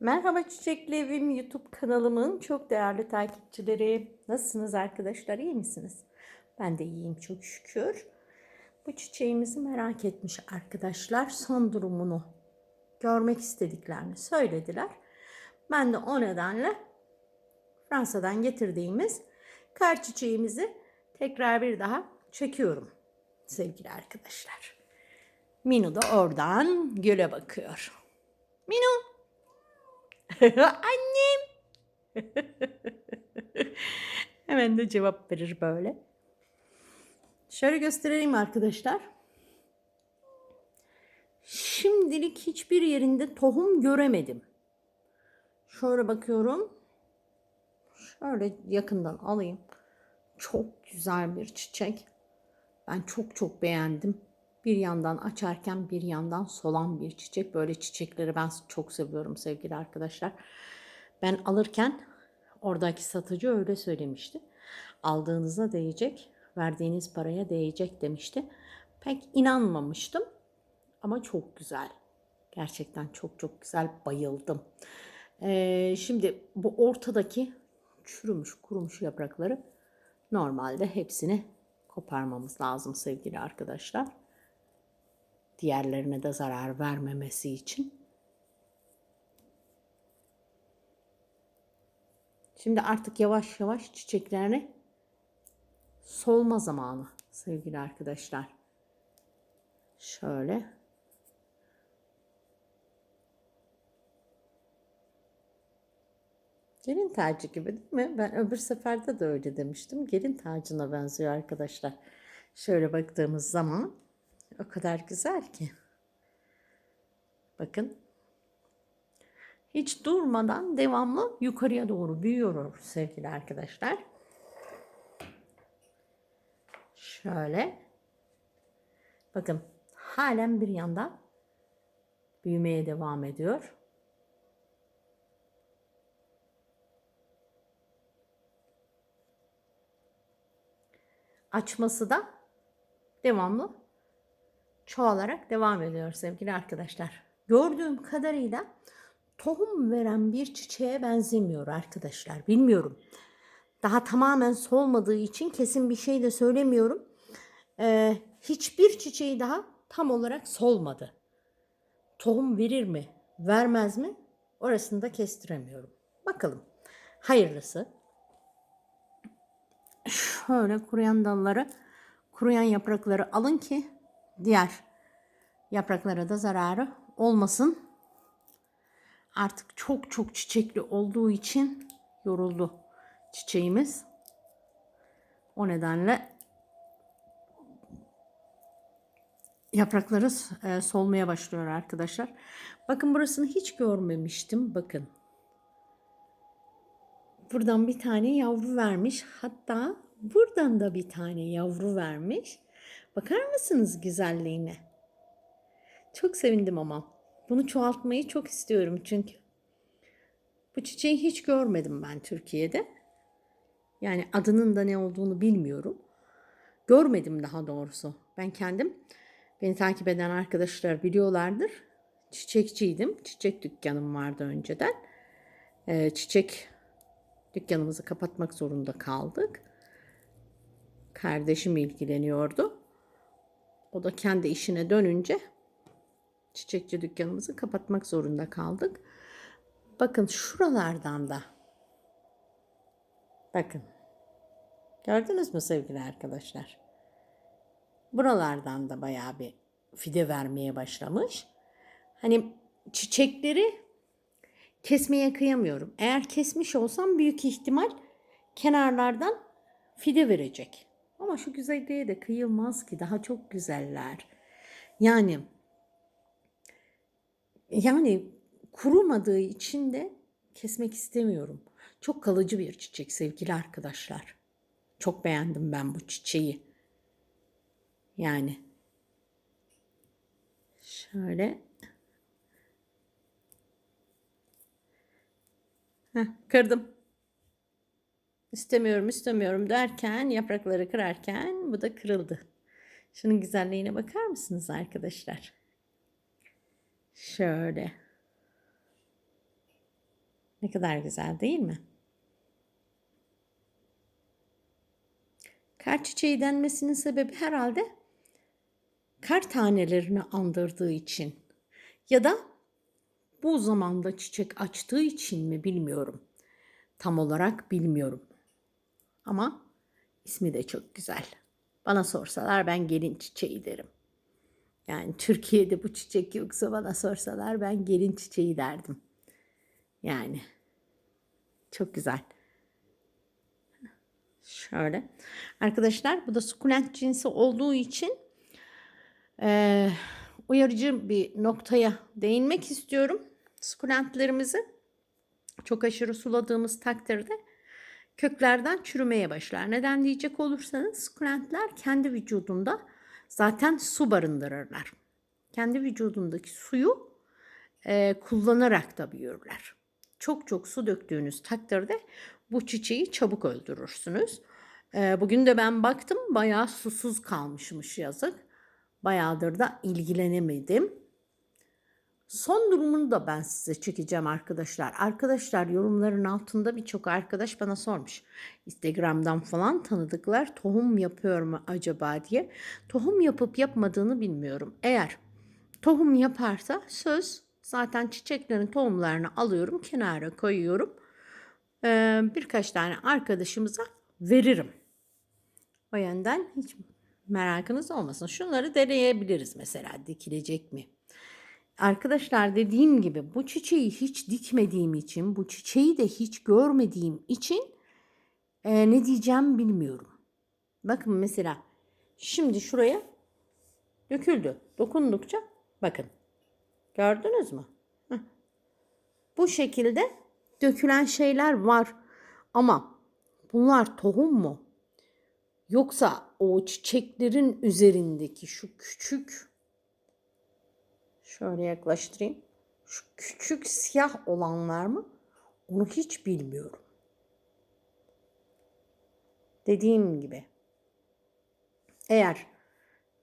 Merhaba Çiçekli Evim YouTube kanalımın çok değerli takipçileri. Nasılsınız arkadaşlar? İyi misiniz? Ben de iyiyim çok şükür. Bu çiçeğimizi merak etmiş arkadaşlar. Son durumunu görmek istediklerini söylediler. Ben de o nedenle Fransa'dan getirdiğimiz kar çiçeğimizi tekrar bir daha çekiyorum sevgili arkadaşlar. Minu da oradan göle bakıyor. Minu Annem. Hemen de cevap verir böyle. Şöyle göstereyim arkadaşlar. Şimdilik hiçbir yerinde tohum göremedim. Şöyle bakıyorum. Şöyle yakından alayım. Çok güzel bir çiçek. Ben çok çok beğendim. Bir yandan açarken bir yandan solan bir çiçek. Böyle çiçekleri ben çok seviyorum sevgili arkadaşlar. Ben alırken oradaki satıcı öyle söylemişti. Aldığınıza değecek, verdiğiniz paraya değecek demişti. Pek inanmamıştım ama çok güzel. Gerçekten çok çok güzel bayıldım. Ee, şimdi bu ortadaki çürümüş kurumuş yaprakları normalde hepsini koparmamız lazım sevgili arkadaşlar diğerlerine de zarar vermemesi için. Şimdi artık yavaş yavaş çiçeklerini solma zamanı sevgili arkadaşlar. Şöyle. Gelin tacı gibi değil mi? Ben öbür seferde de öyle demiştim. Gelin tacına benziyor arkadaşlar. Şöyle baktığımız zaman o kadar güzel ki. Bakın. Hiç durmadan devamlı yukarıya doğru büyüyor sevgili arkadaşlar. Şöyle. Bakın halen bir yandan büyümeye devam ediyor. Açması da devamlı çoğalarak devam ediyor sevgili arkadaşlar. Gördüğüm kadarıyla tohum veren bir çiçeğe benzemiyor arkadaşlar. Bilmiyorum. Daha tamamen solmadığı için kesin bir şey de söylemiyorum. Ee, hiçbir çiçeği daha tam olarak solmadı. Tohum verir mi, vermez mi? Orasını da kestiremiyorum. Bakalım. Hayırlısı. Şöyle kuruyan dalları, kuruyan yaprakları alın ki diğer yapraklara da zararı olmasın. Artık çok çok çiçekli olduğu için yoruldu çiçeğimiz. O nedenle yaprakları e, solmaya başlıyor arkadaşlar. Bakın burasını hiç görmemiştim. Bakın. Buradan bir tane yavru vermiş. Hatta buradan da bir tane yavru vermiş. Bakar mısınız güzelliğine? Çok sevindim ama. Bunu çoğaltmayı çok istiyorum çünkü. Bu çiçeği hiç görmedim ben Türkiye'de. Yani adının da ne olduğunu bilmiyorum. Görmedim daha doğrusu. Ben kendim, beni takip eden arkadaşlar biliyorlardır. Çiçekçiydim. Çiçek dükkanım vardı önceden. Ee, çiçek dükkanımızı kapatmak zorunda kaldık. Kardeşim ilgileniyordu. O da kendi işine dönünce çiçekçi dükkanımızı kapatmak zorunda kaldık. Bakın şuralardan da bakın gördünüz mü sevgili arkadaşlar? Buralardan da bayağı bir fide vermeye başlamış. Hani çiçekleri kesmeye kıyamıyorum. Eğer kesmiş olsam büyük ihtimal kenarlardan fide verecek. Ama şu güzelliğe de kıyılmaz ki daha çok güzeller. Yani yani kurumadığı için de kesmek istemiyorum. Çok kalıcı bir çiçek sevgili arkadaşlar. Çok beğendim ben bu çiçeği. Yani şöyle Heh, kırdım istemiyorum istemiyorum derken yaprakları kırarken bu da kırıldı. Şunun güzelliğine bakar mısınız arkadaşlar? Şöyle. Ne kadar güzel değil mi? Kar çiçeği denmesinin sebebi herhalde kar tanelerini andırdığı için ya da bu zamanda çiçek açtığı için mi bilmiyorum. Tam olarak bilmiyorum. Ama ismi de çok güzel. Bana sorsalar ben gelin çiçeği derim. Yani Türkiye'de bu çiçek yoksa bana sorsalar ben gelin çiçeği derdim. Yani çok güzel. Şöyle. Arkadaşlar bu da sukulent cinsi olduğu için eee, uyarıcı bir noktaya değinmek istiyorum. Sukulentlerimizi çok aşırı suladığımız takdirde köklerden çürümeye başlar. Neden diyecek olursanız sukulentler kendi vücudunda zaten su barındırırlar. Kendi vücudundaki suyu e, kullanarak da büyürler. Çok çok su döktüğünüz takdirde bu çiçeği çabuk öldürürsünüz. E, bugün de ben baktım bayağı susuz kalmışmış yazık. Bayağıdır da ilgilenemedim. Son durumunu da ben size çekeceğim arkadaşlar. Arkadaşlar yorumların altında birçok arkadaş bana sormuş. Instagram'dan falan tanıdıklar tohum yapıyor mu acaba diye. Tohum yapıp yapmadığını bilmiyorum. Eğer tohum yaparsa söz zaten çiçeklerin tohumlarını alıyorum kenara koyuyorum. Ee, birkaç tane arkadaşımıza veririm. O yönden hiç merakınız olmasın. Şunları deneyebiliriz mesela dikilecek mi? Arkadaşlar dediğim gibi bu çiçeği hiç dikmediğim için, bu çiçeği de hiç görmediğim için e, ne diyeceğim bilmiyorum. Bakın mesela şimdi şuraya döküldü. Dokundukça bakın. Gördünüz mü? Bu şekilde dökülen şeyler var. Ama bunlar tohum mu? Yoksa o çiçeklerin üzerindeki şu küçük Şöyle yaklaştırayım. Şu küçük siyah olanlar mı? Onu hiç bilmiyorum. Dediğim gibi eğer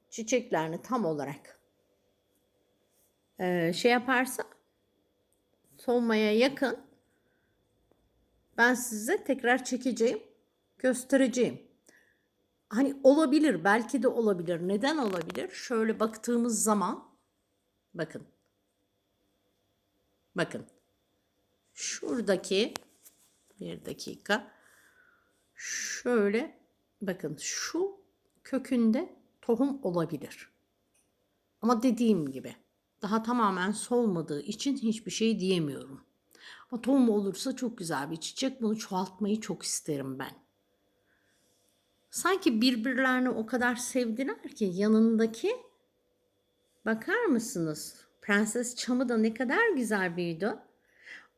çiçeklerini tam olarak şey yaparsa solmaya yakın ben size tekrar çekeceğim, göstereceğim. Hani olabilir, belki de olabilir. Neden olabilir? Şöyle baktığımız zaman Bakın. Bakın. Şuradaki bir dakika. Şöyle bakın şu kökünde tohum olabilir. Ama dediğim gibi daha tamamen solmadığı için hiçbir şey diyemiyorum. Ama tohum olursa çok güzel bir çiçek. Bunu çoğaltmayı çok isterim ben. Sanki birbirlerini o kadar sevdiler ki yanındaki Bakar mısınız? Prenses çamı da ne kadar güzel büyüdü.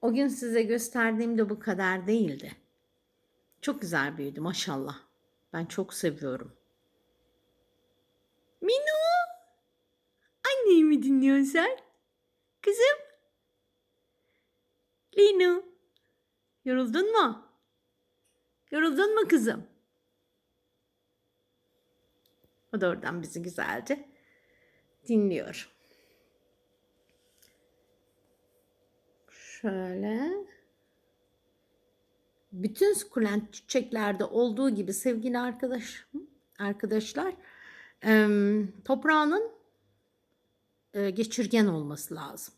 O gün size gösterdiğimde bu kadar değildi. Çok güzel büyüdü maşallah. Ben çok seviyorum. Minu! Anneyi mi dinliyorsun sen? Kızım? Linu? Yoruldun mu? Yoruldun mu kızım? O da oradan bizi güzelce dinliyor. Şöyle. Bütün sukulent çiçeklerde olduğu gibi sevgili arkadaş arkadaşlar toprağının geçirgen olması lazım.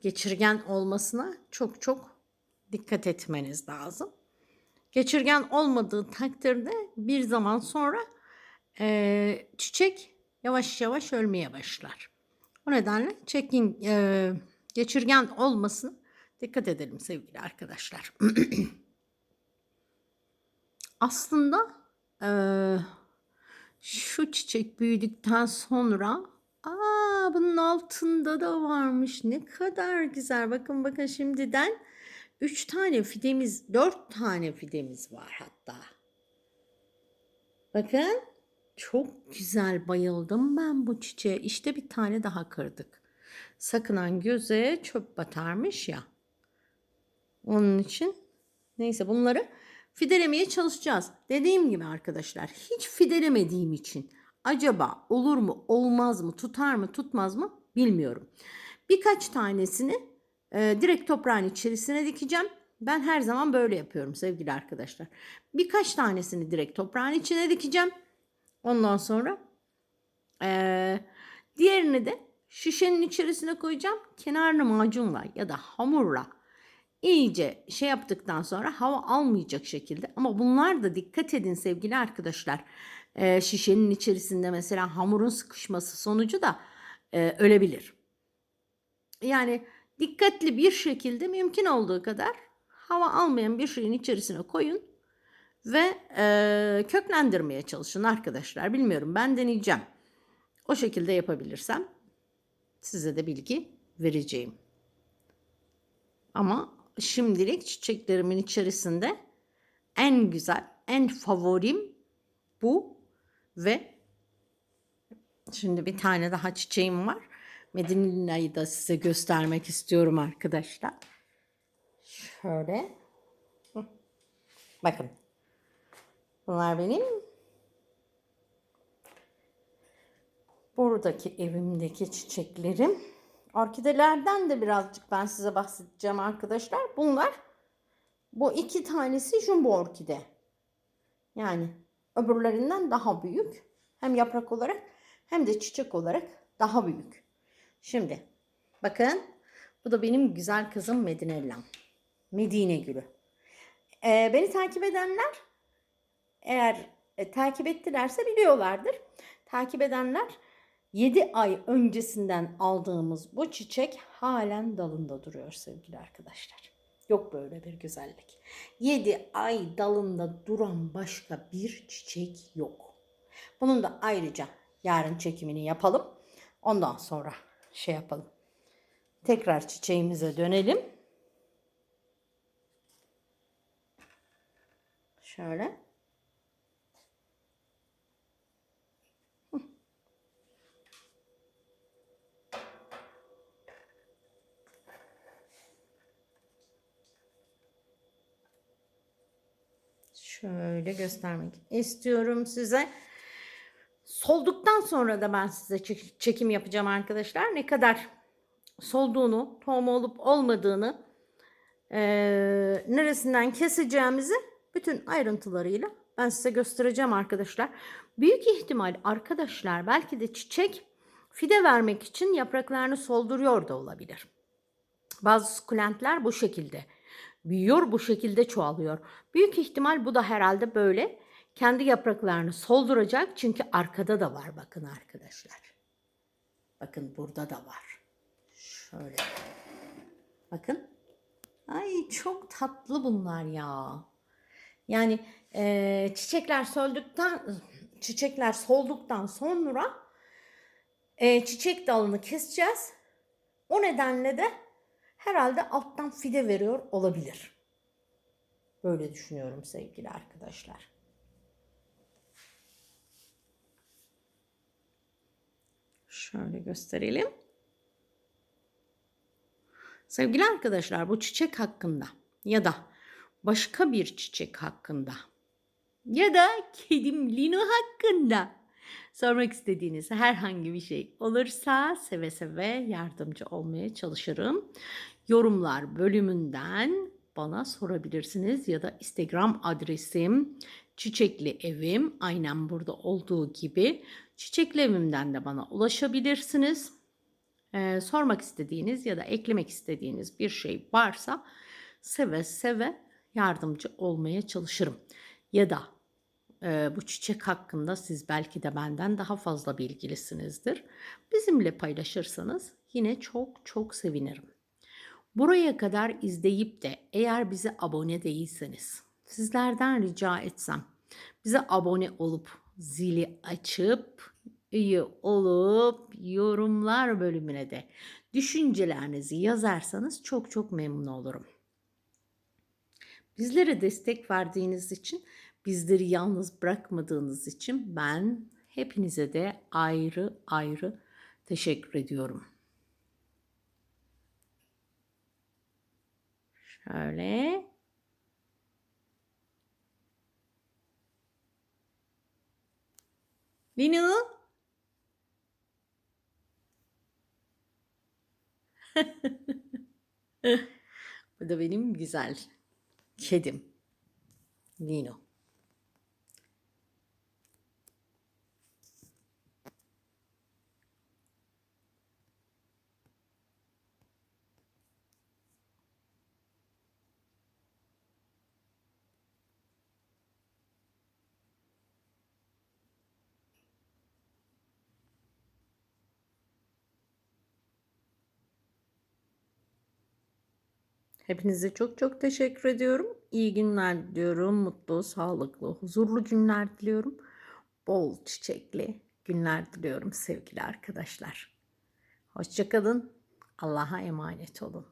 Geçirgen olmasına çok çok dikkat etmeniz lazım. Geçirgen olmadığı takdirde bir zaman sonra çiçek yavaş yavaş ölmeye başlar. O nedenle çekin e, geçirgen olmasın dikkat edelim sevgili arkadaşlar. Aslında e, şu çiçek büyüdükten sonra aa bunun altında da varmış. Ne kadar güzel. Bakın bakın şimdiden 3 tane fidemiz, 4 tane fidemiz var hatta. Bakın çok güzel bayıldım ben bu çiçeğe. İşte bir tane daha kırdık. Sakınan göze çöp batarmış ya. Onun için neyse bunları fidelemeye çalışacağız. Dediğim gibi arkadaşlar hiç fidelemediğim için acaba olur mu olmaz mı tutar mı tutmaz mı bilmiyorum. Birkaç tanesini e, direkt toprağın içerisine dikeceğim. Ben her zaman böyle yapıyorum sevgili arkadaşlar. Birkaç tanesini direkt toprağın içine dikeceğim. Ondan sonra e, diğerini de şişenin içerisine koyacağım. Kenarını macunla ya da hamurla iyice şey yaptıktan sonra hava almayacak şekilde. Ama bunlar da dikkat edin sevgili arkadaşlar. E, şişenin içerisinde mesela hamurun sıkışması sonucu da e, ölebilir. Yani dikkatli bir şekilde mümkün olduğu kadar hava almayan bir şeyin içerisine koyun ve e, köklendirmeye çalışın arkadaşlar. Bilmiyorum ben deneyeceğim. O şekilde yapabilirsem size de bilgi vereceğim. Ama şimdilik çiçeklerimin içerisinde en güzel, en favorim bu ve şimdi bir tane daha çiçeğim var. Medinina'yı da size göstermek istiyorum arkadaşlar. Şöyle. Bakın. Bunlar benim buradaki evimdeki çiçeklerim. Orkidelerden de birazcık ben size bahsedeceğim arkadaşlar. Bunlar bu iki tanesi jumbo orkide. Yani öbürlerinden daha büyük. Hem yaprak olarak hem de çiçek olarak daha büyük. Şimdi bakın bu da benim güzel kızım Medinellam. Medine gülü. Ee, beni takip edenler eğer e, takip ettilerse biliyorlardır. Takip edenler 7 ay öncesinden aldığımız bu çiçek halen dalında duruyor sevgili arkadaşlar. Yok böyle bir güzellik. 7 ay dalında duran başka bir çiçek yok. Bunun da ayrıca yarın çekimini yapalım. Ondan sonra şey yapalım. Tekrar çiçeğimize dönelim. Şöyle. Şöyle göstermek istiyorum size. Solduktan sonra da ben size çekim yapacağım arkadaşlar. Ne kadar solduğunu, tohum olup olmadığını, e, neresinden keseceğimizi bütün ayrıntılarıyla ben size göstereceğim arkadaşlar. Büyük ihtimal arkadaşlar belki de çiçek fide vermek için yapraklarını solduruyor da olabilir. Bazı sukulentler bu şekilde büyüyor, bu şekilde çoğalıyor. Büyük ihtimal bu da herhalde böyle kendi yapraklarını solduracak. Çünkü arkada da var bakın arkadaşlar. Bakın burada da var. Şöyle. Bakın. Ay çok tatlı bunlar ya. Yani e, çiçekler solduktan çiçekler solduktan sonra e, çiçek dalını keseceğiz. O nedenle de herhalde alttan fide veriyor olabilir. Böyle düşünüyorum sevgili arkadaşlar. Şöyle gösterelim. Sevgili arkadaşlar bu çiçek hakkında ya da başka bir çiçek hakkında ya da kedim Lino hakkında sormak istediğiniz herhangi bir şey olursa seve seve yardımcı olmaya çalışırım. Yorumlar bölümünden bana sorabilirsiniz ya da Instagram adresim Çiçekli Evim aynen burada olduğu gibi Çiçekli Evim'den de bana ulaşabilirsiniz. Ee, sormak istediğiniz ya da eklemek istediğiniz bir şey varsa seve seve yardımcı olmaya çalışırım. Ya da e, bu çiçek hakkında siz belki de benden daha fazla bilgilisinizdir. Bizimle paylaşırsanız yine çok çok sevinirim. Buraya kadar izleyip de eğer bize abone değilseniz sizlerden rica etsem bize abone olup zili açıp üye olup yorumlar bölümüne de düşüncelerinizi yazarsanız çok çok memnun olurum. Bizlere destek verdiğiniz için, bizleri yalnız bırakmadığınız için ben hepinize de ayrı ayrı teşekkür ediyorum. Şöyle. Linu. Bu da benim güzel kedim. Lino. Hepinize çok çok teşekkür ediyorum. İyi günler diliyorum. Mutlu, sağlıklı, huzurlu günler diliyorum. Bol çiçekli günler diliyorum sevgili arkadaşlar. Hoşçakalın. Allah'a emanet olun.